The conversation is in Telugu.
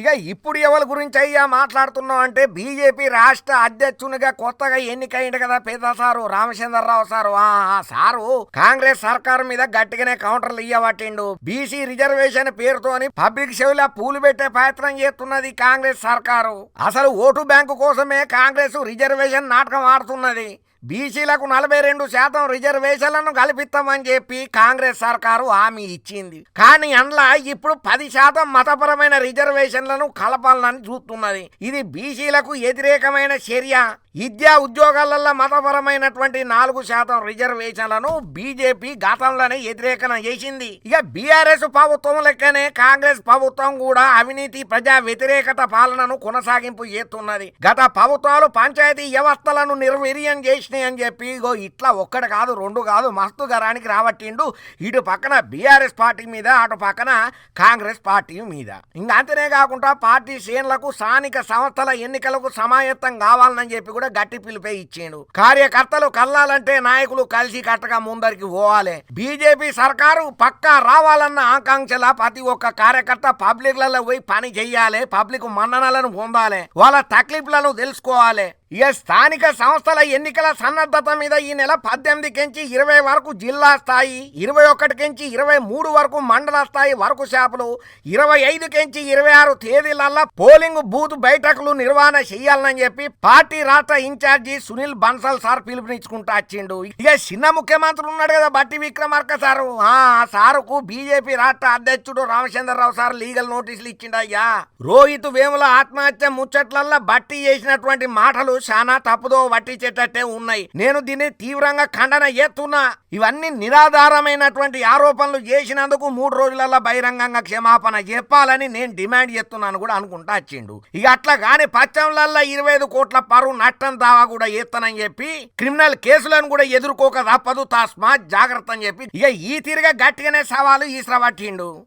ఇక ఇప్పుడు ఎవరి గురించి అయ్యా మాట్లాడుతున్నాం అంటే బీజేపీ రాష్ట్ర అధ్యక్షునిగా కొత్తగా ఎన్నికైంది కదా పెద్ద సారు రామచంద్రరావు సారు. ఆ సారు కాంగ్రెస్ సర్కారు మీద గట్టిగానే కౌంటర్లు ఇయ్యబట్టిండు. బీసీ రిజర్వేషన్ పేరుతోని పబ్లిక్ సేవలా పూలు పెట్టే ప్రయత్నం చేస్తున్నది కాంగ్రెస్ సర్కారు. అసలు ఓటు బ్యాంకు కోసమే కాంగ్రెస్ రిజర్వేషన్ నాటకం ఆడుతున్నది. బీసీలకు నలభై రెండు శాతం రిజర్వేషన్లను కల్పిస్తామని చెప్పి కాంగ్రెస్ సర్కారు హామీ ఇచ్చింది. కానీ అందులో ఇప్పుడు పది శాతం మతపరమైన రిజర్వేషన్లను కలపాలని చూస్తున్నది. ఇది బీసీలకు వ్యతిరేకమైన చర్య. విద్యా ఉద్యోగాలలో మతపరమైనటువంటి నాలుగు శాతం రిజర్వేషన్లను బీజేపీ గతంలోనే వ్యతిరేకన చేసింది. ఇక బీఆర్ఎస్ ప్రభుత్వం లెక్కనే కాంగ్రెస్ ప్రభుత్వం కూడా అవినీతి ప్రజా వ్యతిరేకత పాలనను కొనసాగింపు చేస్తున్నది. గత ప్రభుత్వాలు పంచాయతీ వ్యవస్థలను నిర్వీర్యం చేసి చేసినాయి అని చెప్పి ఇగో ఇట్లా ఒక్కటి కాదు రెండు కాదు మస్తు గరానికి రాబట్టిండు. ఇటు పక్కన బీఆర్ఎస్ పార్టీ మీద అటు పక్కన కాంగ్రెస్ పార్టీ మీద. ఇంకా కాకుండా పార్టీ శ్రేణులకు స్థానిక సంస్థల ఎన్నికలకు సమాయత్తం కావాలని చెప్పి కూడా గట్టి పిలిపే ఇచ్చిండు. కార్యకర్తలు కల్లాలంటే నాయకులు కలిసి కట్టగా ముందరికి పోవాలి. బీజేపీ సర్కారు పక్కా రావాలన్న ఆకాంక్షల ప్రతి ఒక్క కార్యకర్త పబ్లిక్లలో పోయి పని చెయ్యాలి పబ్లిక్ మన్ననలను పొందాలి వాళ్ళ తక్లీఫ్లను తెలుసుకోవాలి. ఇక స్థానిక సంస్థల ఎన్నికల సన్నద్ధత మీద ఈ నెల పద్దెనిమిది కెంచి ఇరవై వరకు జిల్లా స్థాయి ఇరవై ఒకటి కెంచి ఇరవై మూడు వరకు మండల స్థాయి వరకు షాపులు ఇరవై ఐదు కెంచి ఇరవై ఆరు తేదీలల్లా పోలింగ్ బూత్ బైఠకులు నిర్వహణ చేయాలని చెప్పి పార్టీ రాష్ట్ర ఇన్ఛార్జి సునీల్ బన్సల్ సార్ పిలుపునిచ్చుకుంటా వచ్చిండు. ఇక చిన్న ముఖ్యమంత్రి ఉన్నాడు కదా బట్టి విక్రమార్క సారు. ఆ సారుకు బీజేపీ రాష్ట్ర అధ్యక్షుడు రామచంద్రరావు సార్ లీగల్ నోటీసులు ఇచ్చిండయ్యా రోహిత్ వేముల ఆత్మహత్య ముచ్చట్లల్లా బట్టి చేసినటువంటి మాటలు చాలా తప్పుదో పట్టించేటట్టే ఉన్నాయి. నేను దీన్ని తీవ్రంగా ఖండన చేస్తున్నా. ఇవన్నీ నిరాధారమైనటువంటి ఆరోపణలు చేసినందుకు మూడు రోజులలో బహిరంగంగా క్షమాపణ చెప్పాలని నేను డిమాండ్ చేస్తున్నాను కూడా అనుకుంటా వచ్చిండు. ఇక అట్లా కాని పచ్చంలల్లా ఇరవై ఐదు కోట్ల పరువు నష్టం దావా కూడా చేస్తానని చెప్పి క్రిమినల్ కేసులను కూడా ఎదుర్కోక తప్పదు తస్మాత్ జాగ్రత్త అని చెప్పి ఇక ఈ తీరుగా గట్టిగానే సవాలు ఈసరబట్టిండు